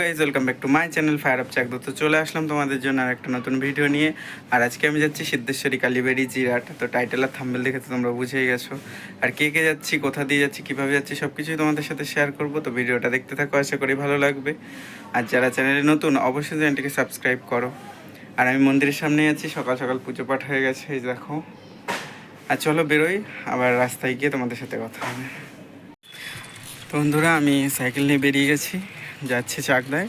Guys welcome back to my channel fire up চাকদো তো চলে আসলাম তোমাদের জন্য আর একটা নতুন ভিডিও নিয়ে। আর আজকে আমি যাচ্ছি সিদ্ধেশ্বরী কালীবাড়ি জিরাট। তো টাইটেল আর থাম্বেল দেখে তো তোমরা বুঝেই গেছো। আর কে কে যাচ্ছি, কোথা দিয়ে যাচ্ছি, কীভাবে যাচ্ছি সব কিছুই তোমাদের সাথে শেয়ার করব। তো ভিডিওটা দেখতে থাকো, আশা করি ভালো লাগবে। আর যারা চ্যানেলে নতুন, অবশ্যই চ্যানেলটিকে সাবস্ক্রাইব করো। আর আমি মন্দিরের সামনে আছি, সকাল সকাল পুজো পাঠ হয়ে গেছে, এই দেখো। আর চলো বেরোই, আবার রাস্তায় গিয়ে তোমাদের সাথে কথা হবে। তো বন্ধুরা, আমি সাইকেল নিয়ে বেরিয়ে গেছি। যাচ্ছি চাকদায়।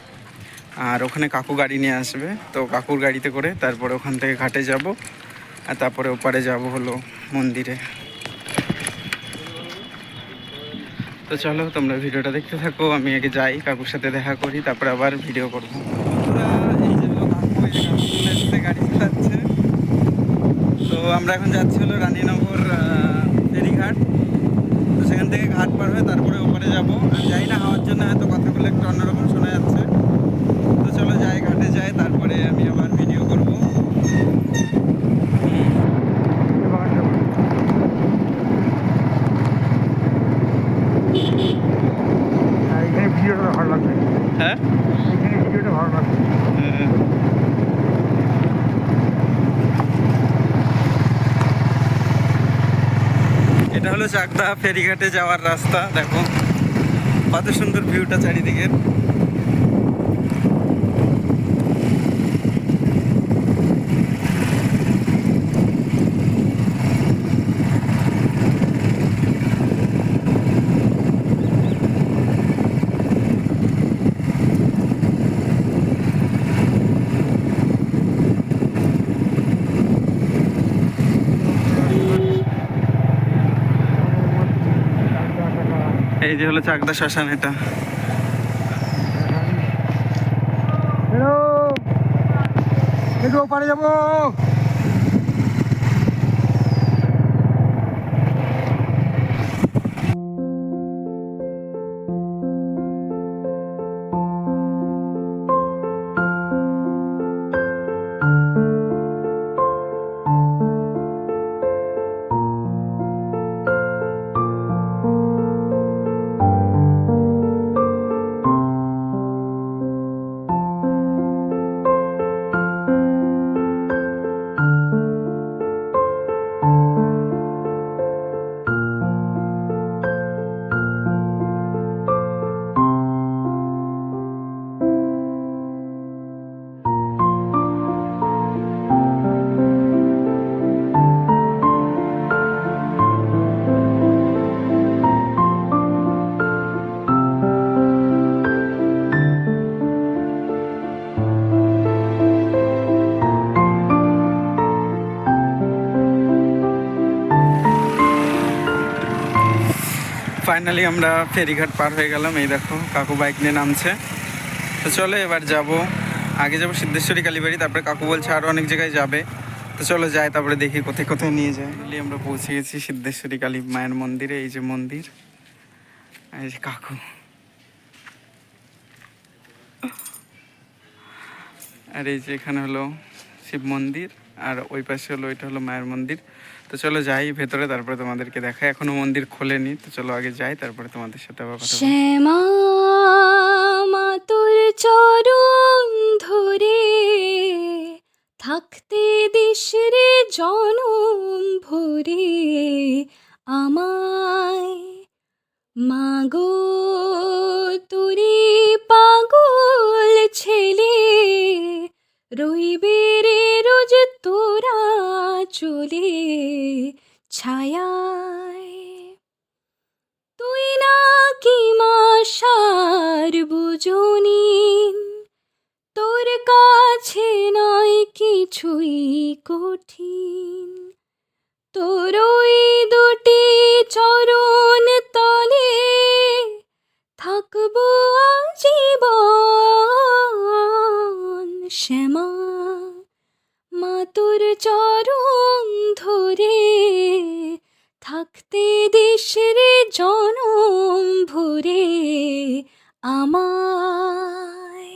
আর ওখানে কাকু গাড়ি নিয়ে আসবে। তো কাকুর গাড়িতে করে তারপরে ওখান থেকে ঘাটে যাব। আর তারপরে ওপারে যাব হলো মন্দিরে। তো চলো, তোমরা ভিডিওটা দেখতে থাকো। আমি আগে যাই, কাকুর সাথে দেখা করি, তারপরে আবার ভিডিও করব। গাড়ি চালাচ্ছে। তো আমরা এখন যাচ্ছি হলো রানীনগর ফেরিঘাট। ঘাট পার হয়ে তারপরে ওপরে যাব। আমি যাই না হওয়ার জন্য হয়তো কথাগুলো একটু অন্যরকম শোনা যাচ্ছে। তো চলো যাই, ঘাটে যাই, তারপরে আমি আবার ভিডিও করব আর এখানে ভিডিওটা ভালো লাগবে হ্যাঁ এখানে ভিডিওটা ভালো লাগবে হ্যাঁ। এটা হলো চাকদা ফেরিঘাটে যাওয়ার রাস্তা দেখো। কত সুন্দর ভিউটা চারিদিকের। এই যে হলো চাকদা শ্মশান এটা। একটু ওপারে যাব! ফাইনালি আমরা ফেরিঘাট পার হয়ে গেলাম, এই দেখো, কাকু বাইক নিয়ে নামছে। তো চলো এবার যাব। আগে যাব সিদ্ধেশ্বরী, কালীবাড়ি, তারপরে কাকু বলছে আরও অনেক জায়গায় যাবে। তো চলো যাই, তারপরে দেখি কোথায় কোথায় নিয়ে যায়। Finally আমরা পৌঁছে গেছি সিদ্ধেশ্বরী, কালী মায়ের মন্দিরে, এই যে মন্দির। এই যে কাকু। আর এই যে এখানে হলো শিব মন্দির, আর ওই পাশে হলো, ওইটা হলো মায়ের মন্দির। তো চলো যাই, ভেতরে, তারপরে তোমাদেরকে দেখাই। এখনও মন্দির খোলেনি, তো চলো আগে যাই, তারপরে তোমাদের সাথে আবার শ্যামা তোর চরণ ধরে থাকতে দিস রে জনম ভরে আমায়। মাগো রইবে রে রোজ তোরা চলে ছায়ায়। তুই না কি মাসার বুঝুনিন তোর কাছে নয় কিছুই কঠিন। তোর ওই চরণ ধরে থাকতে দেশের জনম ভরে আমায়।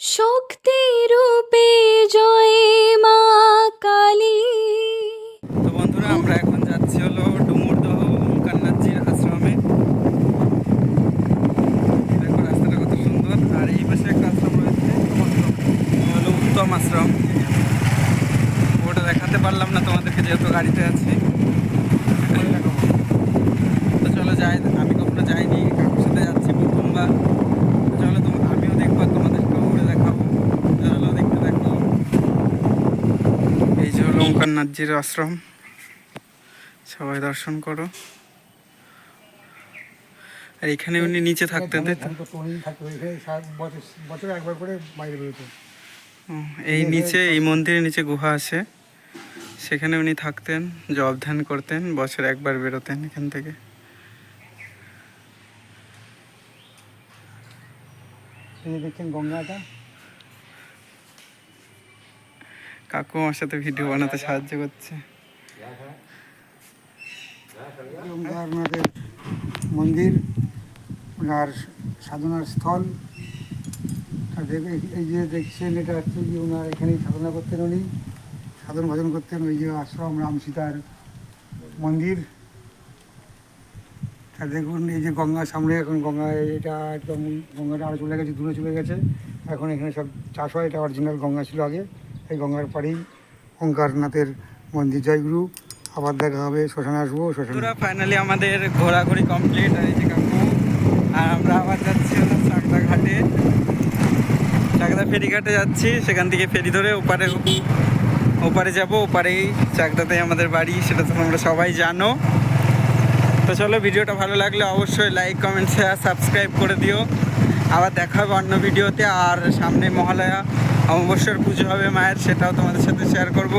শক্তি রূপে জয় মা কালী। তো বন্ধুরা, আমরা এখন যাচ্ছি হলো ডুমুরদহ ওমকান্নাথজির আশ্রমে। দেখো, রাস্তাটা কত সুন্দর। আর এই পাশে একটা আশ্রম রয়েছে হলো উত্তম আশ্রম। যেহেতু গাড়িতে আছি। তো চলো যাই আমি কখনো যাইনি কাকুর সাথে যাচ্ছি প্রথমবার চলো তো আমিও দেখব আর তোমাদেরকেও ঘুরে দেখাবো। চলো দেখতে দেখো এই যে হলো ওঙ্কারনাথজির আশ্রম। সবাই দর্শন করো। আর এখানে উনি নিচে থাকতেন তাই তো? বছর একবার করে বাইরে এই নিচে এই মন্দিরের নিচে গুহা আছে। সেখানে উনি থাকতেন জব ধ্যান করতেন বছরে একবার বেরোতেন এখান থেকে। দেখছেন গঙ্গাটা? কাকু আমার সাথে ভিডিও বানাতে সাহায্য করছে। ওঙ্কারনাথের মন্দির ওনার সাধনার স্থল। এই যে দেখছেন এটা হচ্ছে যে ওনার এখানেই সাধনা করতেন উনি। সাধন ভজন করতেন ওই যে আশ্রম, রাম সীতার মন্দির। আর দেখুন, এই যে গঙ্গা সামনে, এখন গঙ্গা, এটা একদম গঙ্গাটা আরও চলে গেছে, দূরে চলে গেছে। এখন এখানে সব চাষ হয়, এটা অরিজিনাল গঙ্গা ছিল আগে। এই গঙ্গার পাড়েই ওঙ্কারনাথের মন্দির। জয়গুরু আবার দেখা হবে, শ্মশানে আসব, শ্মশানে ফাইনালি আমাদের ঘোরাঘুরি কমপ্লিট আর এই যে আর আমরা আবার যাচ্ছি চাকদা ঘাটে চাকদা ফেরিঘাটে যাচ্ছি, সেখান থেকে ফেরি ধরে ওপারে ওপারে যাব ওপারেই চাকদাতে আমাদের বাড়ি, সেটা তো তোমরা সবাই জানো। তো চলো, ভিডিওটা ভালো লাগলে অবশ্যই লাইক কমেন্ট শেয়ার সাবস্ক্রাইব করে দিও। আবার দেখা হবে অন্য ভিডিওতে, আর সামনে মহালয়া, অমাবস্যার পুজো হবে মায়ের, সেটাও তোমাদের সাথে শেয়ার করব।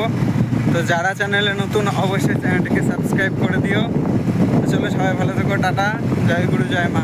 তো যারা চ্যানেলে নতুন, অবশ্যই চ্যানেলটিকে সাবস্ক্রাইব করে দিও। তো চলো, সবাই ভালো থেকো, টাটা, জয় গুরু, জয় মা।